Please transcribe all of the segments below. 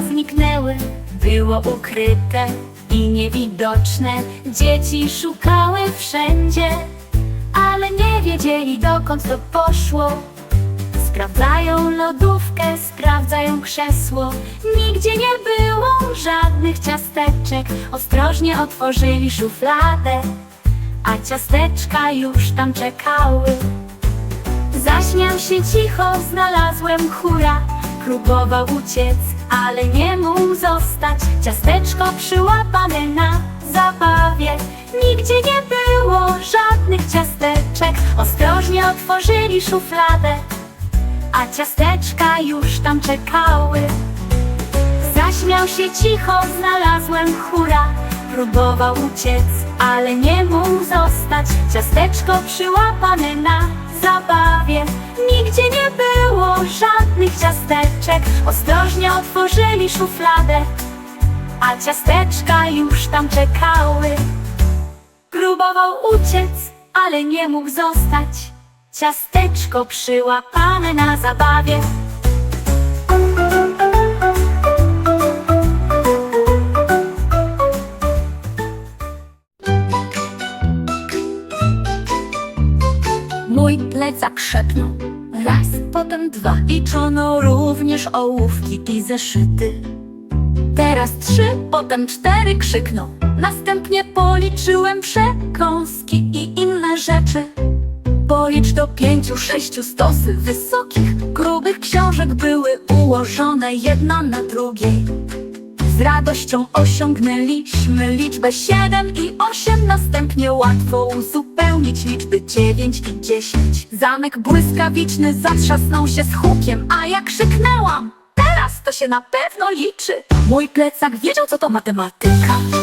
zniknęły, było ukryte i niewidoczne. Dzieci szukały wszędzie, ale nie wiedzieli dokąd to poszło. Sprawdzają lodówkę, sprawdzają krzesło. Nigdzie nie było żadnych ciasteczek. Ostrożnie otworzyli szufladę, a ciasteczka już tam czekały. Zaśmiał się cicho, znalazłem chóra Próbował uciec, ale nie mógł zostać. Ciasteczko przyłapane na zabawie. Nigdzie nie było żadnych ciasteczek. Ostrożnie otworzyli szufladę A ciasteczka już tam czekały. Zaśmiał się cicho, znalazłem chóra Próbował uciec, ale nie mógł zostać. Ciasteczko przyłapane na zabawie. Nigdzie nie było żadnych ciasteczek. Ostrożnie otworzyli szufladę A ciasteczka już tam czekały. Próbował uciec, ale nie mógł zostać. Ciasteczko przyłapane na zabawie Mój plecak szepnął Raz, potem dwa. Liczono również ołówki i zeszyty. Teraz trzy, potem cztery krzyknął. Następnie policzyłem przekąski i inne rzeczy. Policz do pięciu, sześciu stosy wysokich Grubych książek były ułożone jedna na drugiej z radością osiągnęliśmy liczbę 7 i 8 Następnie łatwo uzupełnić liczby 9 i 10 Zamek błyskawiczny zatrzasnął się z hukiem A ja krzyknęłam Teraz to się na pewno liczy. Mój plecak wiedział co to matematyka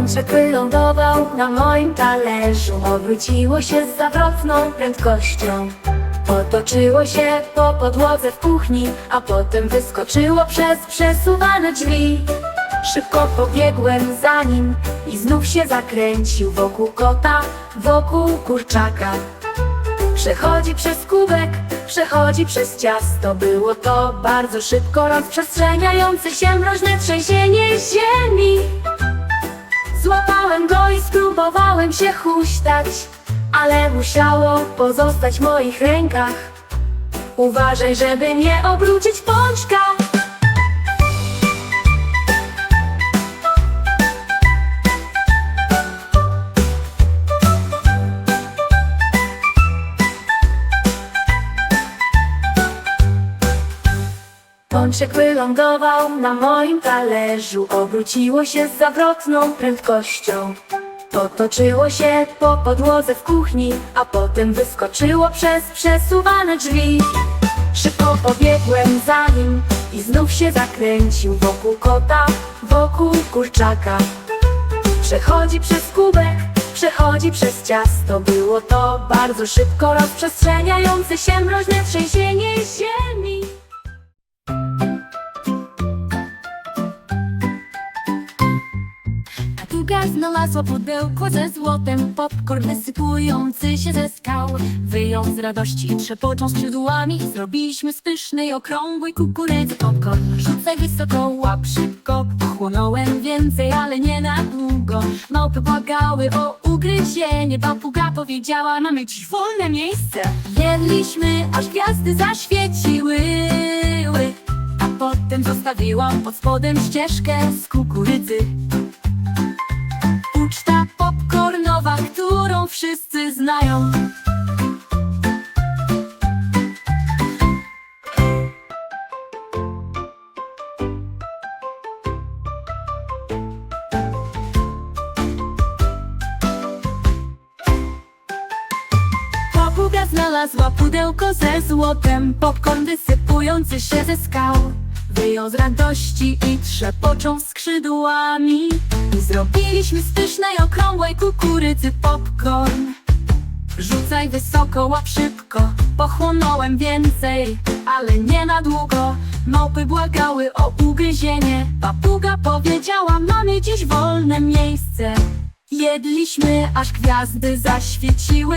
Pączek wylądował na moim talerzu. Obróciło się z zawrotną prędkością. Otoczyło się po podłodze w kuchni A potem wyskoczyło przez przesuwane drzwi. Szybko pobiegłem za nim I znów się zakręcił wokół kota Wokół kurczaka. Przechodzi przez kubek, przechodzi przez ciasto. Było to bardzo szybko rozprzestrzeniające się mroźne trzęsienie ziemi Złapałem go i spróbowałem się huśtać Ale musiało pozostać w moich rękach. Uważaj, żeby nie obrócić pączka Pączek wylądował na moim talerzu. Obróciło się z zawrotną prędkością. Potoczyło się po podłodze w kuchni A potem wyskoczyło przez przesuwane drzwi. Szybko pobiegłem za nim I znów się zakręcił wokół kota Wokół kurczaka. Przechodzi przez kubek, przechodzi przez ciasto. Było to bardzo szybko rozprzestrzeniające się mroźne trzęsienie ziemi Papuga znalazła pudełko ze złotem. Popcorn wysypujący się ze skał. Wyjął z radości i trzepoczą skrzydłami. Zrobiliśmy z pysznej, okrągłej kukurydzy popcorn. Rzucaj wysoko, łap szybko. Chłonąłem więcej, ale nie na długo. Małpy błagały o ugryzienie. Papuga powiedziała, mamy dziś wolne miejsce. Jedliśmy, aż gwiazdy zaświeciły. A potem zostawiłam pod spodem ścieżkę z kukurydzy wszyscy znają. Papuga znalazła pudełko ze złotem Popcorn wysypujący się ze skał Wyjął z radości i trzepoczą skrzydłami. Zrobiliśmy z pysznej, okrągłej kukurydzy popcorn. Rzucaj wysoko, łap szybko. Pochłonąłem więcej, ale nie na długo. Małpy błagały o ugryzienie. Papuga powiedziała, mamy dziś wolne miejsce. Jedliśmy, aż gwiazdy zaświeciły.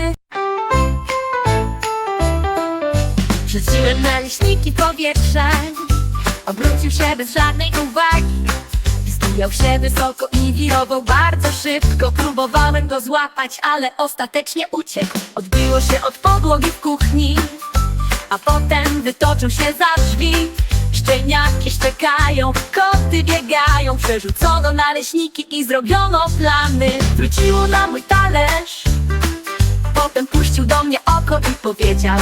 Rzuciłem naleśniki powietrze Obrócił się bez żadnej uwagi. Zbijał się wysoko i wirował bardzo szybko. Próbowałem go złapać, ale ostatecznie uciekł. Odbiło się od podłogi w kuchni A potem wytoczył się za drzwi. Szczeniaki szczekają, koty biegają. Przerzucono naleśniki i zrobiono plany. Wróciło na mój talerz. Potem puścił do mnie oko i powiedział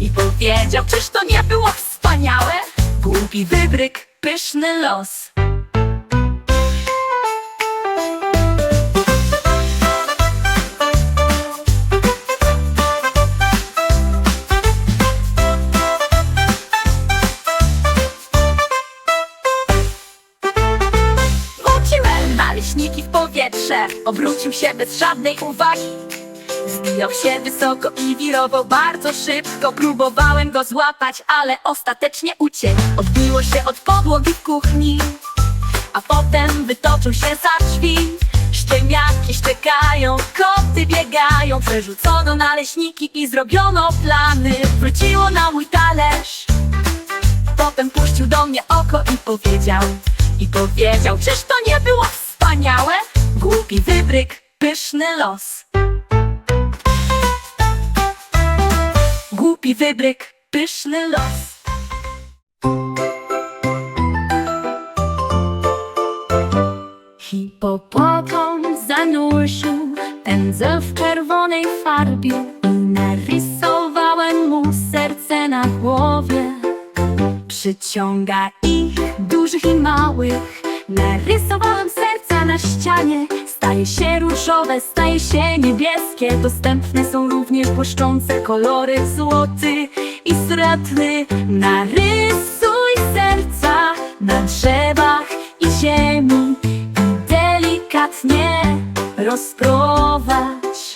I powiedział, czyż to nie było wspaniałe? Głupi wybryk, pyszny los. Naleśniki w powietrze. Obrócił się bez żadnej uwagi Zbijał się wysoko i wirował bardzo szybko. Próbowałem go złapać, ale ostatecznie uciekł. Odbiło się od podłogi w kuchni A potem wytoczył się za drzwi. Szczeniaki szczekają, koty biegają. Przerzucono naleśniki i zrobiono plany. Wróciło na mój talerz. Potem puścił do mnie oko i powiedział I powiedział, czyż to nie było wspaniałe? Głupi wybryk, pyszny los Głupi wybryk, pyszny los. Hipopotam zanurzył pędzel w czerwonej farbie I narysowałem mu serce na głowie. Przyciąga ich, dużych i małych Narysowałem serca na ścianie Staje się różowe, staje się niebieskie Dostępne są również błyszczące kolory Złoty i srebrny Narysuj serca na drzewach i ziemi I delikatnie rozprowadź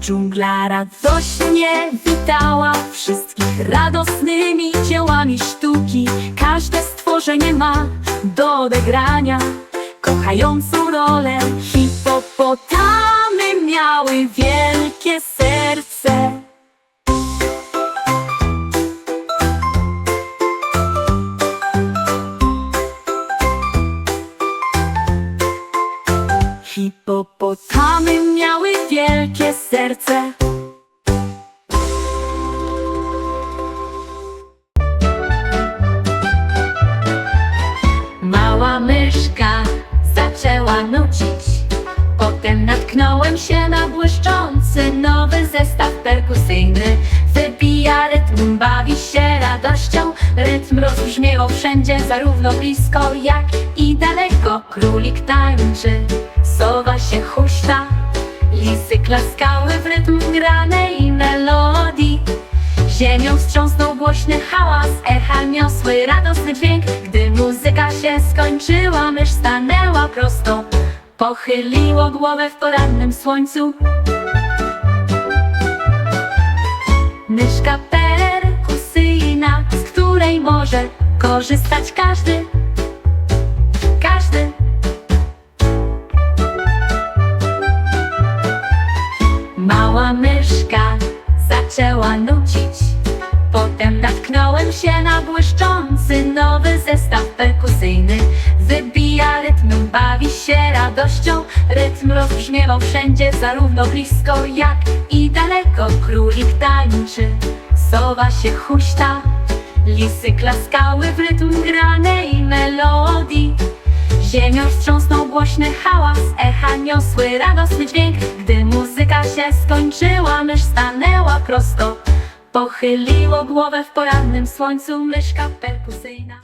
Dżungla radośnie witała wszystkich radosnymi dziełami sztuki. Każde stworzenie ma do odegrania kochającą rolę. Hipopotamy miały wielkie serce. Hipopotamy miały wielkie serce. Mała myszka zaczęła nucić. Potem natknąłem się na błyszczący nowy zestaw perkusyjny. Wybija rytm, bawi się radością. Rytm rozbrzmiewał wszędzie, zarówno blisko, jak i daleko. Królik tańczy, sowa się huśta. Lisy klaskały w rytm granej melodii. Ziemią wstrząsnął głośny hałas, echa niosły radosny dźwięk Gdy muzyka się skończyła, mysz stanęła prosto Pochyliło głowę w porannym słońcu. Myszka perkusyjna, z której może korzystać każdy. Każdy. Mała myszka zaczęła nucić. Potem natknąłem się na błyszczący nowy zestaw perkusyjny Wybija rytm, bawi się radością. Rytm rozbrzmiewał wszędzie, zarówno blisko jak i daleko. Królik tańczy, sowa się huśta. Lisy klaskały w rytm granej melodii. Ziemią wstrząsnął głośny hałas, echa niosły radosny dźwięk. Gdy muzyka się skończyła, mysz stanęła prosto. Pochyliło głowę w porannym słońcu myszka perkusyjna